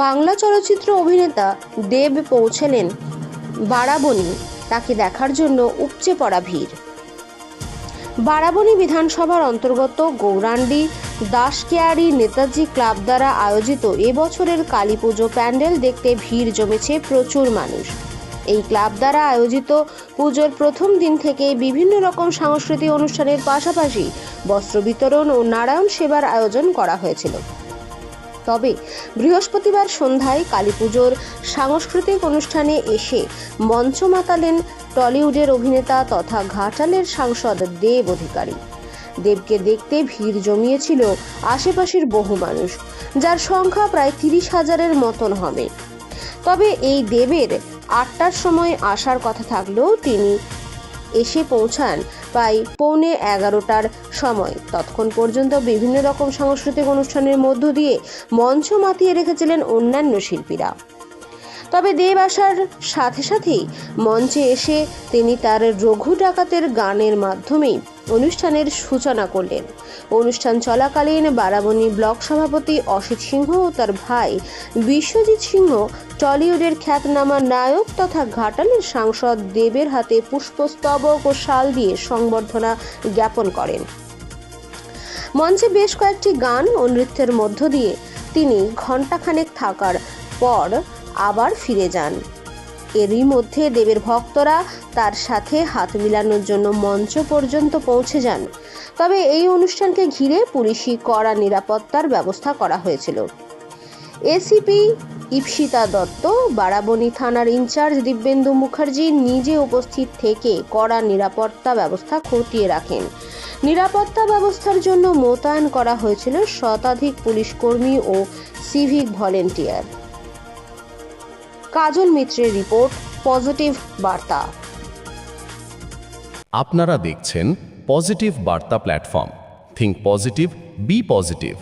বাংলা চলচ্চিত্র অভিনেতা দেব পৌঁছলেন বারাবণী। তাকে দেখার জন্য উপচে পড়া ভিড়। বারাবণী বিধানসভার অন্তর্গত গৌরাণ্ডি দাসকেয়ারি নেতাজি ক্লাব দ্বারা আয়োজিত এবছরের কালী পুজো প্যান্ডেল দেখতে ভিড় জমেছে প্রচুর মানুষ। এই ক্লাব দ্বারা আয়োজিত পুজোর প্রথম দিন থেকে বিভিন্ন রকম সাংস্কৃতিক অনুষ্ঠানের পাশাপাশি বস্ত্র বিতরণ ও নারায়ণ সেবার আয়োজন করা হয়েছিল। তবে বৃহস্পতিবার সন্ধ্যায় কালী পুজোর সাংস্কৃতিক অনুষ্ঠানে এসে মঞ্চ মাতালেন টলিউডের অভিনেতা তথা ঘাটালের সাংসদ দেব অধিকারী। দেবকে দেখতে ভিড় জমিয়েছিল আশেপাশের বহু মানুষ, যার সংখ্যা প্রায় তিরিশ হাজারের মতন হবে। তবে এই দেবের আটটার সময় আসার কথা থাকলেও তিনি এসে পৌঁছান প্রায় পৌনে এগারোটার সময়। ততক্ষণ পর্যন্ত বিভিন্ন রকম সাংস্কৃতিক অনুষ্ঠানের মধ্য দিয়ে মঞ্চ মাতিয়ে রেখেছিলেন অন্যান্য শিল্পীরা। তবে দেব আসার সাথে সাথেই মঞ্চে এসে তিনি তার রঘু ডাকাতের গানের মাধ্যমেই অনুষ্ঠানের সূচনা করলেন। অনুষ্ঠান চলাকালীন বারাবণী ব্লক সভাপতি অসিত সিংহ ও তার ভাই বিশ্বজিৎ সিংহ টলিউডের খ্যাতনামা নায়ক তথা ঘাটালের সাংসদ দেবের হাতে পুষ্পস্তবক ও শাল দিয়ে সংবর্ধনা জ্ঞাপন করেন। মঞ্চে বেশ কয়েকটি গান ও নৃত্যের মধ্য দিয়ে তিনি ঘণ্টাখানেক থাকার পর আবার ফিরে যান। এরই মধ্যে দেবের ভক্তরা তার সাথে হাত মিলানোর জন্য মঞ্চ পর্যন্ত পৌঁছে যান। তবে এই অনুষ্ঠানকে ঘিরে পুলিশি কড়া নিরাপত্তার ব্যবস্থা করা হয়েছিল। এসিপি ইপসিতা দত্ত, বারাবণী থানার ইনচার্জ দিব্যেন্দু মুখার্জি নিজে উপস্থিত থেকে কড়া নিরাপত্তা ব্যবস্থা খতিয়ে রাখেন। নিরাপত্তা ব্যবস্থার জন্য মোতায়েন করা হয়েছিল শতাধিক পুলিশ কর্মী ও সিভিক ভলেন্টিয়ার। কাজল মিত্রের রিপোর্ট পজিটিভ বার্তা। আপনারা দেখছেন পজিটিভ বার্তা platform. Think positive be positive